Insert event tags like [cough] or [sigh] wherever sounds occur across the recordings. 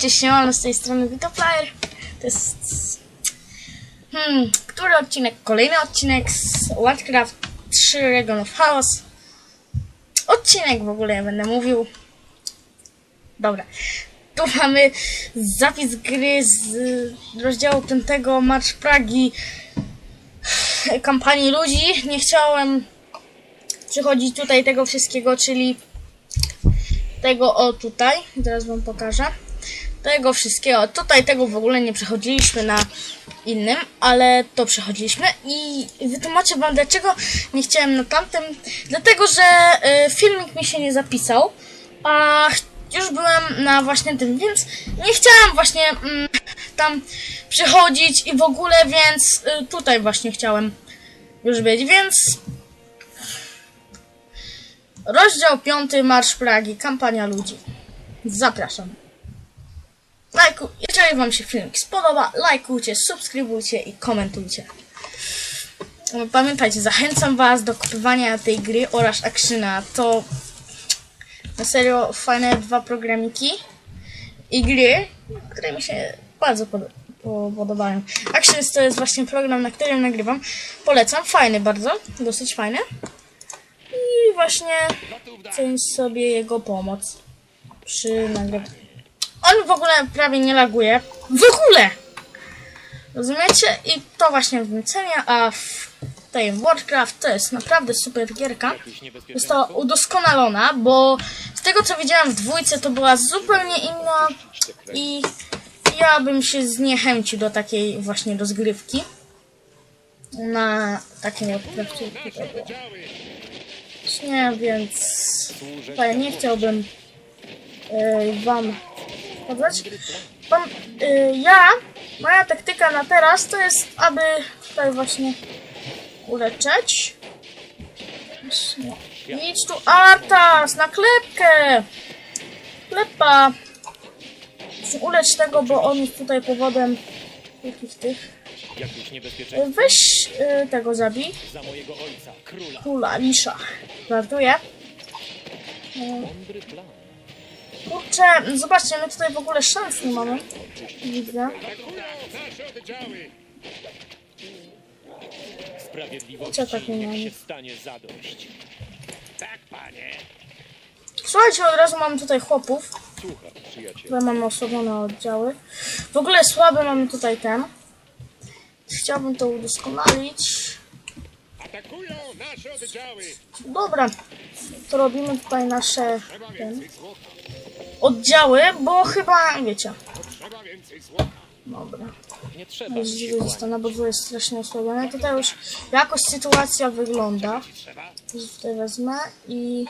Witajcie się, z tej strony Witoplayer. To jest... Hmm, który odcinek? Kolejny odcinek z Warcraft 3 Regon of Chaos. Odcinek w ogóle ja będę mówił. Dobra. Tu mamy zapis gry z rozdziału 5 Marsz Pragi kampanii ludzi. Nie chciałem przychodzić tutaj tego wszystkiego, czyli tego o tutaj, teraz wam pokażę. Tego wszystkiego, tutaj tego w ogóle nie przechodziliśmy na innym, ale to przechodziliśmy i wytłumaczę wam dlaczego nie chciałem na tamtym. Dlatego, że y, filmik mi się nie zapisał, a już byłem na właśnie tym, więc nie chciałem właśnie mm, tam przychodzić i w ogóle, więc y, tutaj właśnie chciałem już być, więc Rozdział 5 Marsz Pragi, kampania ludzi. Zapraszam. Lajku, jeżeli Wam się filmik spodoba, lajkujcie, subskrybujcie i komentujcie. Pamiętajcie, zachęcam Was do kupowania tej gry oraz Actiona. To na serio fajne dwa programiki i gry, które mi się bardzo pod po- podobają. Actions to jest właśnie program, na którym nagrywam. Polecam, fajny bardzo, dosyć fajny. I właśnie cenić sobie jego pomoc przy nagrywaniu. On w ogóle prawie nie laguje. W ogóle! Rozumiecie? I to właśnie w nim cenię, a w tej Warcraft to jest naprawdę super gierka. To udoskonalona, bo z tego co widziałam w dwójce to była zupełnie inna i ja bym się zniechęcił do takiej właśnie rozgrywki. Na takim Warcraftie. Nie, więc tutaj nie chciałbym e, wam podać. Wam, e, ja, moja taktyka na teraz to jest, aby tutaj właśnie. Właśnie. Idź tu, Artas, na klepkę! Klepa! Muszę Ulecz tego, bo on jest tutaj powodem jakich tych. E, Weź e, tego zabij. za mojego ojca, króla. Kula, lisza. Żartuję. Mądry plan. Kurczę, zobaczcie, my tutaj w ogóle szans nie mamy. Widzę. Sprawiedliwości Co takie niech mamy? się stanie zadość. Tak, panie. Słuchajcie, od razu mamy tutaj chłopów. Słucham. Które mamy osłabione oddziały. W ogóle słaby mamy tutaj ten. Chciałbym to udoskonalić. Atakują nasze oddziały! Dobra, to robimy tutaj nasze ten, oddziały, bo chyba, wiecie, Trzeba więcej złota. dobra. Nie trzeba kłaniać. zostanę, bo tu jest strasznie osłabione. Tutaj już jakoś sytuacja wygląda. Tutaj wezmę i...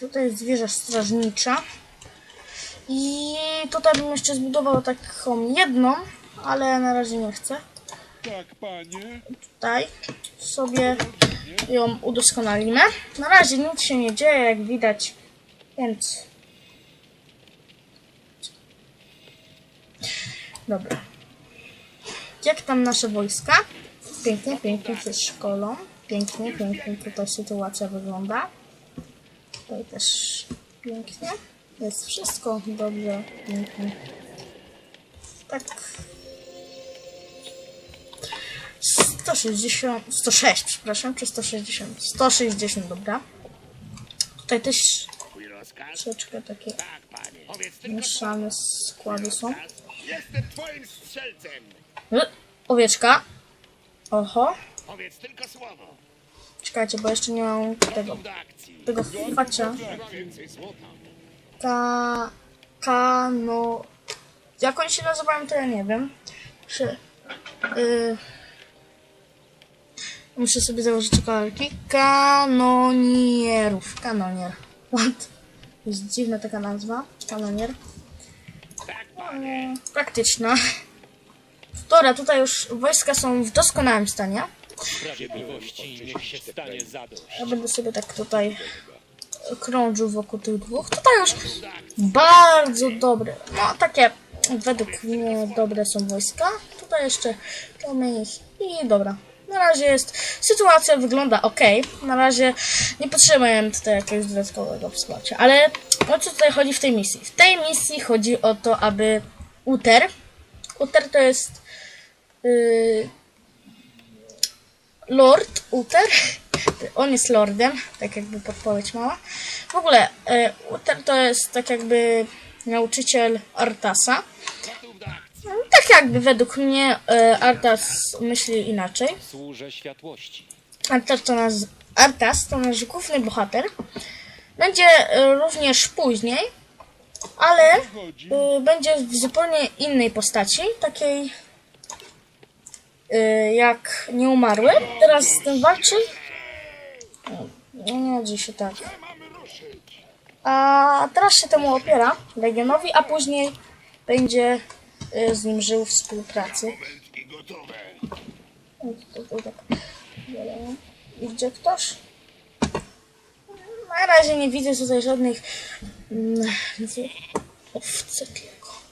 Tutaj jest wieża strażnicza. I tutaj bym jeszcze zbudował taką jedną, ale na razie nie chcę. Tak, panie. Tutaj sobie ją udoskonalimy. Na razie nic się nie dzieje, jak widać, więc... Dobra. Jak tam nasze wojska? Pięknie, pięknie się szkolą. Pięknie, pięknie tutaj sytuacja wygląda. Tutaj też pięknie. Jest wszystko dobrze, pięknie. Tak 160, 106, przepraszam, czy 160? 160, dobra. Tutaj też troszeczkę takie Tak, mieszane składy są. Jestem twoim strzelcem. Y, Owieczka. Oho. Powiedz tylko słowo. Czekajcie, bo jeszcze nie mam tego, tego facia. Ka... Kano... Jak oni się nazywają, to ja nie wiem. Muszę... Y... Muszę sobie założyć okularki. Kanonierów. Kanonier. What? Jest dziwna taka nazwa. Kanonier. Ale praktyczna. Dobra, tutaj już wojska są w doskonałym stanie. Ja będę sobie tak tutaj krążył wokół tych dwóch. Tutaj już bardzo dobre, no takie według mnie dobre są wojska. Tutaj jeszcze mamy ich i dobra. Na razie jest, sytuacja wygląda ok. Na razie nie potrzebujemy tutaj jakiegoś dodatkowego wsparcia. Ale o co tutaj chodzi w tej misji? W tej misji chodzi o to, aby Uther, Uther to jest yy, Lord Uther, [laughs] on jest lordem, tak jakby podpowiedź mała. W ogóle yy, Uther to jest tak jakby nauczyciel Artasa. Tak jakby według mnie e, Artas myśli inaczej. Służę światłości. Artas to, nasz, Artas to nasz główny bohater. Będzie e, również później, ale e, będzie w zupełnie innej postaci, takiej e, jak nieumarły. Teraz z tym walczy. No, nie chodzi się tak. A teraz się temu opiera Legionowi, a później będzie z nim żył w współpracy. Tak. Idzie ktoś? Na razie nie widzę tutaj żadnych mm, owce tylko.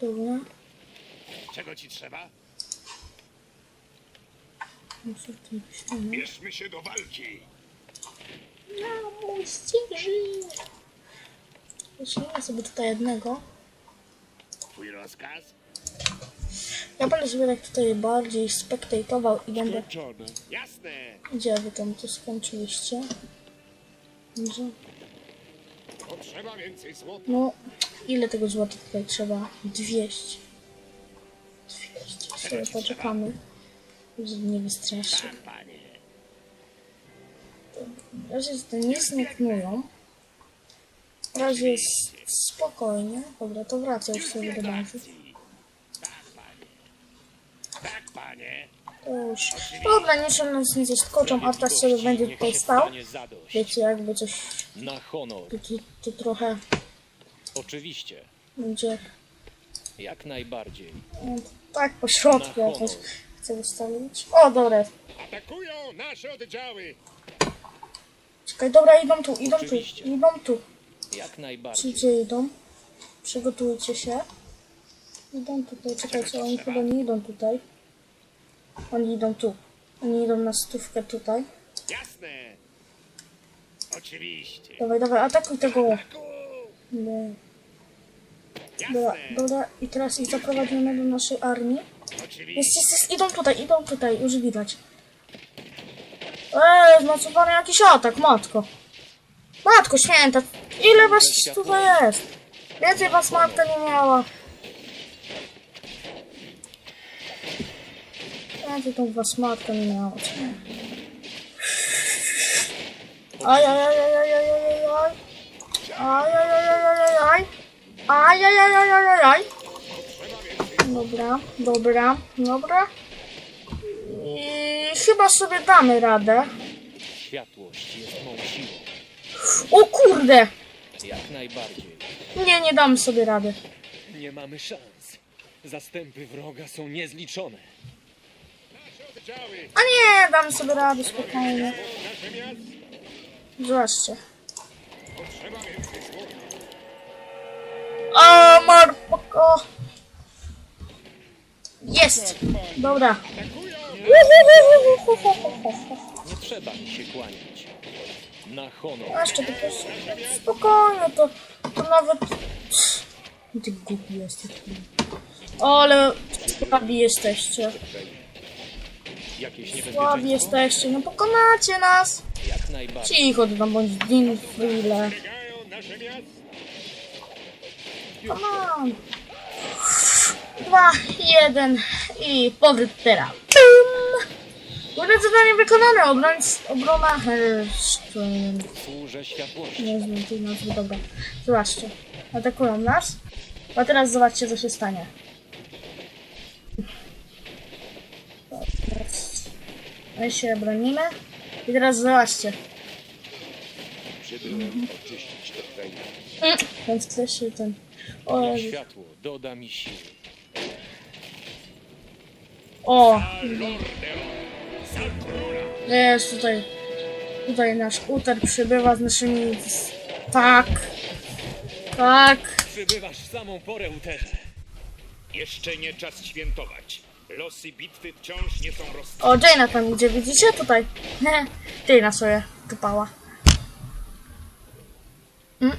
Dobra. Czego ci trzeba? Ściągnąć. Bierzmy się do walki. No, mój stieży. Zacznijmy sobie tutaj jednego. Twój rozkaz? Ja będę sobie tak tutaj bardziej spektatował i będę... Jasne. Gdzie wy tam to skończyliście? Może... Potrzeba więcej złota. No, ile tego złota tutaj trzeba? 200. 200. Sobie poczekamy. Żeby nie wystraszy. Tak, panie. Razie to nic nie knują. W razie jest spokojnie. Dobra, to wraca już sobie do banku. Tak, panie. Tak, panie. To już. Dobra, niczym nas nie zaskoczą. Artas sobie będzie tutaj stał. Wiecie, jakby coś Na honor. tu, tu, tu trochę Oczywiście. będzie Jak najbardziej. no, tak po środku Na jakoś chcę ustawić. O, dobra. Atakują nasze oddziały. Czekaj, dobra, idą tu, idą tu, Oczywiście. idą tu. Jak najbardziej. Gdzie idą? Przygotujcie się. Idą tutaj, czekajcie, oni chyba nie idą tutaj. Oni idą tu. Oni idą na stówkę tutaj. Jasne. Oczywiście. Dawaj, dawaj, atakuj tego. No. Dobra, dobra, i teraz ich zaprowadzimy do naszej armii. Oczywiście. Jest, jest, jest, idą tutaj, idą tutaj, już widać. Eee, zmocowany jakiś atak, matko. Matko święta, ile was tutaj jest? Więcej was matka nie miała. Więcej tą was matka nie miała. co nie? Aj, aj, aj, aj, aj, aj, aj, aj. Aj, aj, aj, aj, aj, aj, aj. Aj, aj, aj, aj, aj, aj, aj. Dobra, dobra, dobra. I chyba sobie damy radę. O kurde! Jak najbardziej. Nie, nie damy sobie rady. Nie mamy szans. Zastępy wroga są niezliczone. A nie, damy sobie rady spokojnie. Zobaczcie. O, marpoko! Jest! Dobra. Nie trzeba mi się kłaniać. Na honor. Jeszcze tylko spokojnie, to, to nawet... Ty głupi jesteś. Ale słabi jesteście. Jakieś Słabi niebezpieczeństwo? jesteście, no pokonacie nas. Jak najbardziej. Cicho, ty tam bądź din chwilę. Biegają nasze miasto. Come on. Dwa, jeden i powrót teraz. Pum! Główne zadanie wykonane. Obrońc, obrona Hersztyn. Nie znam tej nazwy, dobra. Zobaczcie. Atakują nas. A teraz zobaczcie, co się stanie. My się bronimy. I teraz zobaczcie. Przybyłem oczyścić te krainy. Mm, Więc ktoś się ten... O, światło doda mi siły. o. jest tutaj. Tutaj nasz Uter przybywa z naszymi... Tak. Tak. Przybywasz w samą porę, Uterze. Jeszcze nie czas świętować. Losy bitwy wciąż nie są rozstrzygnięte. O, Jaina tam idzie, widzicie? Tutaj. Jaina sobie tupała. Mm.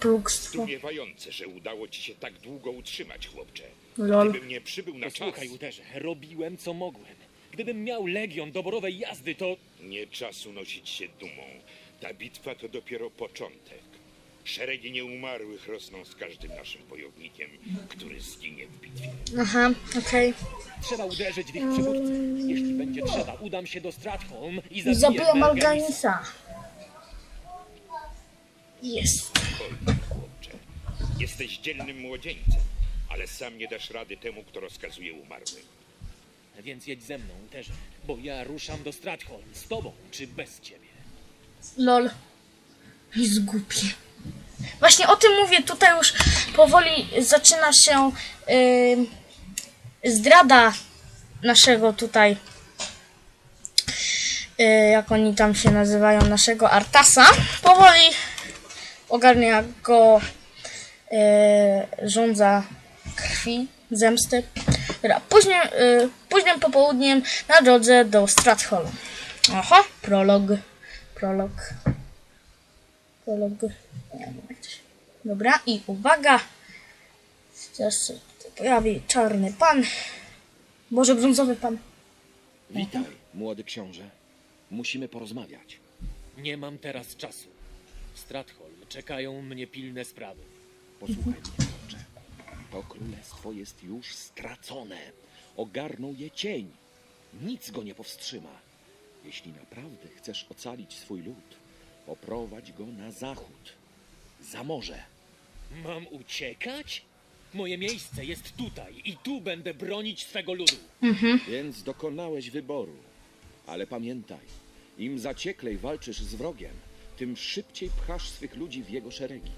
Plugstwo. Zdumiewające, że udało ci się tak długo utrzymać, chłopcze. Lol. Gdybym nie przybył na czas, Posłuchaj, Uterze, robiłem co mogłem. Gdybym miał legion doborowej jazdy, to nie czas unosić się dumą. Ta bitwa to dopiero początek. Szeregi nieumarłych rosną z każdym naszym wojownikiem, który zginie w bitwie. Aha, okej. trzeba uderzyć w ich przywódcę. Jeśli będzie trzeba, udam się do Stratholm i zabiję Zabiję Melganisa. Malganisa. Jest. Chłopcze. Jesteś dzielnym młodzieńcem, ale sam nie dasz rady temu, kto rozkazuje umarłym. Więc jedź ze mną, Uterze, bo ja ruszam do Stratholm z tobą czy bez ciebie. Lol. Jest głupi. Właśnie o tym mówię, tutaj już powoli zaczyna się yy, zdrada naszego tutaj, yy, jak oni tam się nazywają, naszego Artasa. Powoli ogarnia go yy, rządza krwi, zemsty. Dobra, później, yy, późnym popołudniem na drodze do Stratholm. Oho, prolog. Prolog. Prolog. Nie wiem jak to się- Dobra, i uwaga. Zaraz się pojawi czarny pan. Boże, brązowy pan. Witaj, młody książę. Musimy porozmawiać. Nie mam teraz czasu. W Stratholm czekają mnie pilne sprawy. Posłuchaj mnie. To królestwo jest już stracone. Ogarnął je cień. Nic go nie powstrzyma. Jeśli naprawdę chcesz ocalić swój lud, poprowadź go na zachód. Za morze. Mam uciekać? Moje miejsce jest tutaj i tu będę bronić swego ludu. Więc dokonałeś wyboru. Ale pamiętaj, im zacieklej walczysz z wrogiem, tym szybciej pchasz swych ludzi w jego szeregi.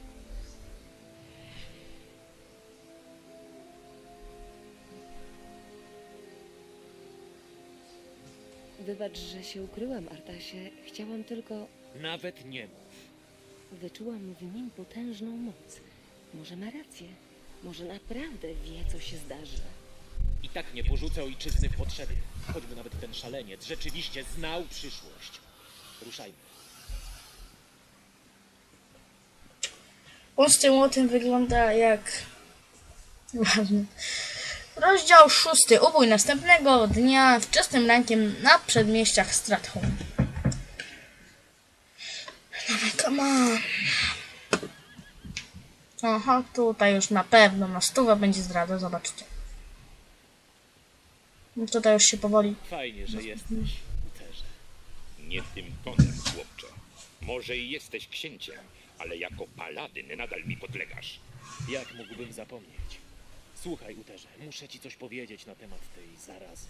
Wybacz, że się ukryłam, Artasie. Chciałam tylko. Nawet nie mów. Wyczułam w nim potężną moc. Może ma rację. Może naprawdę wie, co się zdarzy. I tak nie porzucę ojczyzny w potrzebie. Choćby nawet ten szaleniec rzeczywiście znał przyszłość. Ruszajmy. On z tym łotem wygląda jak... Ładnie. Rozdział szósty. Ubój następnego dnia wczesnym rankiem na przedmieściach Stratholm. Dawaj, come on. Aha, tutaj już na pewno na stówę będzie zdrada, zobaczcie. No Tutaj już się powoli... Fajnie, że jesteś. Uterze. Nie tym tonem, chłopcze. Może i jesteś księciem, ale jako paladyn nadal mi podlegasz. Jak mógłbym zapomnieć? Słuchaj, Uterze, muszę ci coś powiedzieć na temat tej zarazy.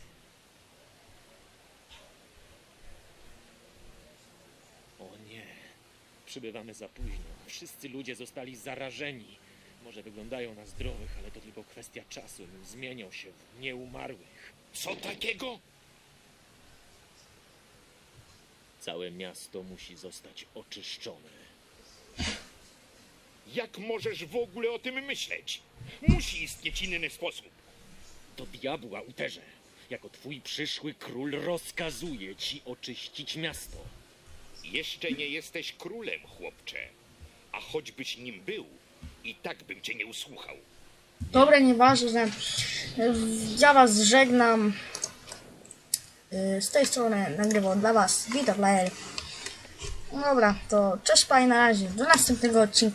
O nie, przybywamy za późno. Wszyscy ludzie zostali zarażeni. Może wyglądają na zdrowych, ale to tylko kwestia czasu, nim zmienią się w nieumarłych. Co takiego? Całe miasto musi zostać oczyszczone. Jak możesz w ogóle o tym myśleć? Musi istnieć inny sposób. Do diabła, Uterze! Jako twój przyszły król rozkazuje ci oczyścić miasto. Jeszcze nie jesteś królem, chłopcze. A choćbyś nim był, i tak bym cię nie usłuchał. Dobra, nieważne. Ja was żegnam. Z tej strony nagrywał dla was Witam Lajer. Dobra, to cześć, panie, na razie. Do następnego odcinka.